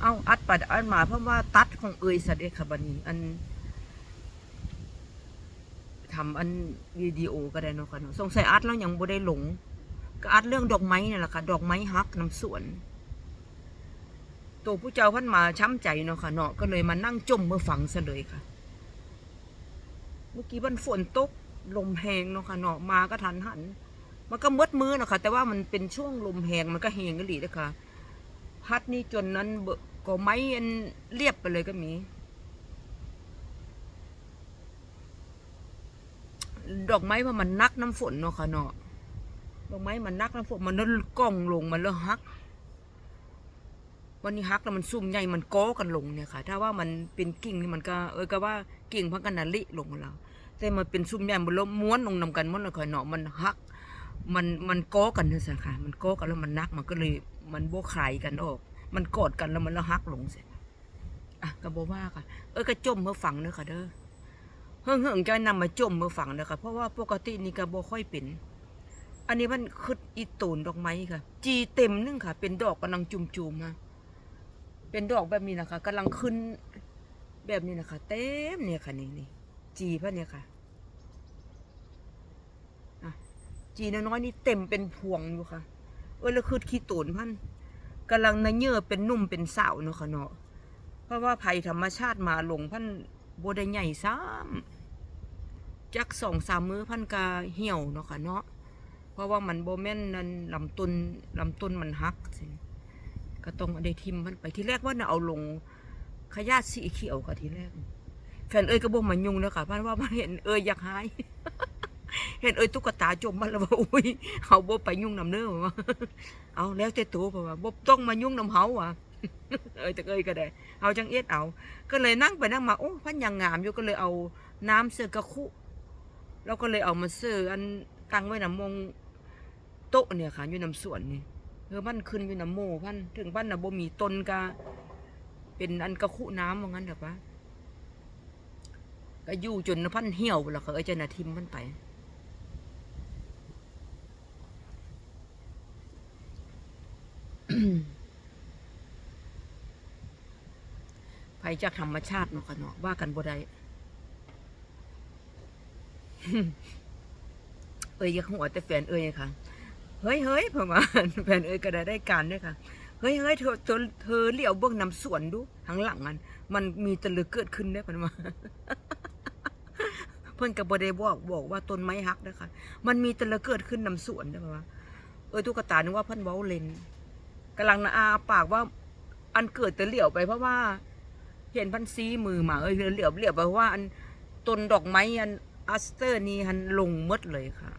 เอาอัดไปอัดมาเพราะว่าตัดของเอยสัตว์เอกค่ะบันนี้อันทำอันวิดีโอก็ได้นะคะเนาะสงสัยอัดแล้วยังบ่ได้หลง ก็อัดเรื่องดอกไม้นี่แหละค่ะ ดอกไม้ฮักน้ำสวน ตัวผู้เจ้าพันมาช้ำใจเนาะค่ะเนาะก็เลยมานั่งจมเมื่อฝังซะเลยค่ะ เมื่อกี้มันฝนตกลมแหงเนาะค่ะเนาะมาก็ทันหัน มันก็มืดมือเนาะค่ะแต่ว่ามันเป็นช่วงลมแหงมันก็แหงกันหลีเลยค่ะ พัดนี่จนนั้นก็ไม้อันเรียบไปเลยก็มี ดอกไม้ว่ามันนักน้ำฝนเนาะค่ะเนาะดอกไม้มันนักน้ำฝนมันนั่นกล้องลงมันแล้วฮัก วันนี้ฮักแล้วมันซุ่มใหญ่มันก้อกันลงเนี่ยค่ะ ถ้าว่ามันเป็นกิ่งนี่มันก็เออก็ว่ากิ่งพักกันนาลิลงแล้วแต่มันเป็นซุ่มใหญ่มันล้มม้วนลงนำกันม้วนเลยค่ะเนาะมันฮัก มันมันก้อกันเนี่ยสิค่ะ มันก้อกันแล้วมันนักมันก็เลย มันโบคายกันออก มันกอดกันแล้วมันล้วฮักลงเสร็จอะก็บว่าค่ะเออก็จมเมื่อฝังเด้อค่ะเด้อเฮิงเฮิงๆจะนำมาจมเมื่อฝังเด้อค่ะเพราะว่าปกตินี่ก็บ่ค่อยเป็นอันนี้มันคืออีตูนดอกไม้ค่ะ จีเต็มนึงค่ะ เป็นดอกกำลังจุ่มๆค่ะเป็นดอกแบบนี้นะคะกำลังขึ้นแบบนี้นะคะ เต็มเนี่ยค่ะนี่นี่จีพะเนี่ยค่ะอะจีน้อยๆนี่เต็มเป็นพวงอยู่ค่ะ เออแล้วคือขี้ตูนพันกำลังนะเยื่อเป็นนุ่มเป็นสาวเนาะค่ะเนาะเพราะว่าภัยธรรมชาติมาลงพันโบได้ใหญ่ซ้ำจักสองสามมือพันกาเหี่ยวเนาะค่ะเนาะเพราะว่ามันโบแม่นนั่นลำต้นลำต้นมันหักสิก็ต้องเอาได้ทิมมันไปที่แรกว่าน่ะเอาลงขยะสีเขียวค่ะทีแรกแฟนเอ้ยก็บ่มายุ่งแล้วค่ะพราะว่ามันเห็นเอ้ยอยากหาย เห็นเอ้ยตุ๊กตาจมมันแล้วว่าอุ้ยเขาบ่ไปยุ่งนำเด้อว่าเอาแล้วแต่ตัวพราะว่าบ่ต้องมายุ่งนำเฮาว่ะเอ้ยแต่เอ้ยก็ได้เอาจังเอ็ดเอา ก็เลยนั่งไปนั่งมาโอ้พันยังงามอยู่ก็เลยเอาน้ำเสือกระคุแล้วก็เลยเอามาเสืออันตั้งไว้นำมงโต๊ะเนี่ยค่ะอยู่นำสวนนี่เออมันขึ้นอยู่นำโมพันถึงพันน่ะบ่มีต้นกะเป็นอันกระคุน้ำว่างั้นเถอะปะก็อยู่จนพันเหี่ยวแล้วก็เอ้ยจะน่ะทิมมันไป ภัยจากธรรมชาติเนาะค่ะเนาะว่ากันบ่ได้เอ้ยยังหัวแต่แฟนเอ้ยค่ะ เฮ้ยเฮ้ยเพื่อนว่าแฟนเอ้ยก็ได้ได้การด้วยค่ะ เฮ้ยเฮ้ยเธอเธอเธอเลี้ยวเบื้องนำสวนดูทางหลังมัน มันมีตะลึกเกิดขึ้นได้เพื่อนว่าเพื่อนกับบได้บอกบอกว่าต้นไม้ฮักนะคะ มันมีตะลึกเกิดขึ้นนำสวนได้ป่ะว่าเออตุ๊กตานึกว่าเพื่อนเว้าเล่นกำลังนะอาปากว่าอันเกิดแต่เหลียวไปเพราะว่า เห็นพันซีมือมาเอ้ยเหลียวเหลียวไปเพราะว่าอันต้นดอกไม้อันอัสเตอร์นี่หันลงมดเลยค่ะ